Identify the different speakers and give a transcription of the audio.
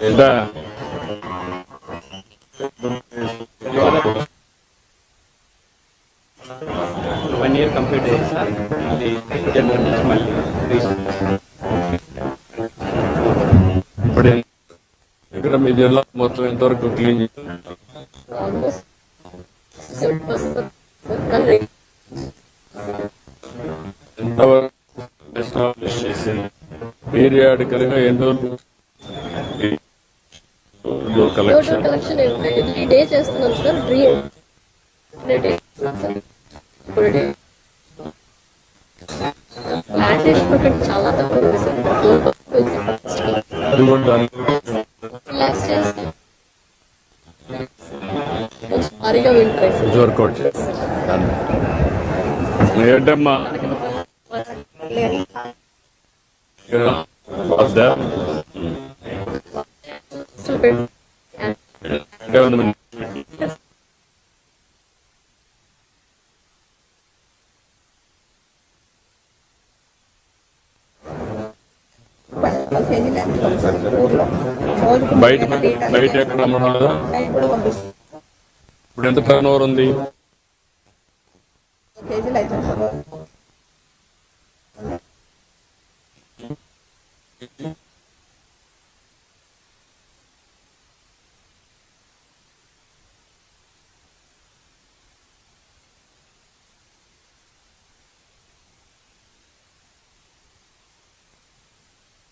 Speaker 1: ఏంటా
Speaker 2: one year complete అయ్యింది sir నుంచి మళ్ళీ
Speaker 1: ఇప్పుడు ఇక్కడ మీ జిల్లా మొత్తం ఎంతవరకు క్లీన్ ఎంతవరకు ఎస్టాబ్లిష్ చేసింది. పీరియాడికల్గా ఎన్నో
Speaker 3: total
Speaker 1: collection
Speaker 3: collection every day చేస్తున్నాం సార్. డ్రీమ్ ఎవ్రీ డే ఇప్పుడు డే ప్లాంటేషన్ ఒకటి చాలా తక్కువ ఉంది సార్.
Speaker 1: అది కూడా దానికి government బయట బయట ఎక్కడ ఇప్పుడు ఎంత టర్న్ ఓవర్ ఉంది?